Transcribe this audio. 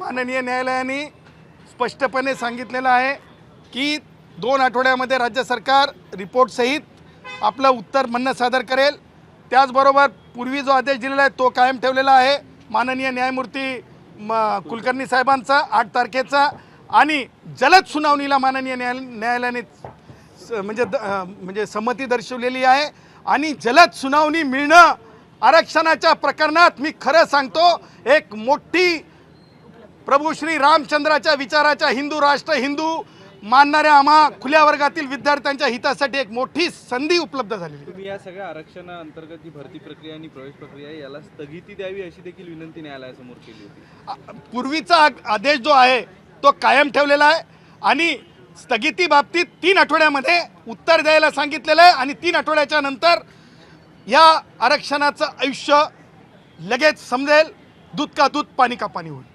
माननीय न्यायालयाने स्पष्टपणे सांगितलेलं आहे की दोन आठवड्यामध्ये राज्य सरकार रिपोर्टसहित आपलं उत्तर म्हणणं सादर करेल. त्याचबरोबर पूर्वी जो आदेश दिलेला आहे तो कायम ठेवलेला आहे. माननीय न्यायमूर्ती म कुलकर्णी साहेबांचा आठ तारखेचा आणि जलद सुनावणीला माननीय न्याय न्यायालयाने स- म्हणजे द- म्हणजे संमती दर्शवलेली आहे. आणि जलद सुनावणी मिळणं आरक्षणाच्या प्रकरणात मी खरं सांगतो एक मोठी प्रभू श्री रामचंद्राच्या विचाराच्या हिंदू राष्ट्र हिंदू मानणाऱ्या आम्हा खुल्या वर्गातील विद्यार्थ्यांच्या हितासाठी एक मोठी संधी उपलब्ध झालेली आहे. तुम्ही या सगळ्या आरक्षणाअंतर्गत जी भरती प्रक्रिया आणि प्रवेश प्रक्रिया याला स्थगिती द्यावी अशी देखील विनंती न्यायालयासमोर केली होती पूर्वीचा आदेश जो आहे तो कायम ठेवलेला आहे आणि स्थगिती बाबतीत तीन आठवड्यामध्ये उत्तर द्यायला सांगितलेलं आहे आणि तीन आठवड्याच्या नंतर या आरक्षणाचं आयुष्य लगेच समजेल दूध का दूध पाणी का पाणी होईल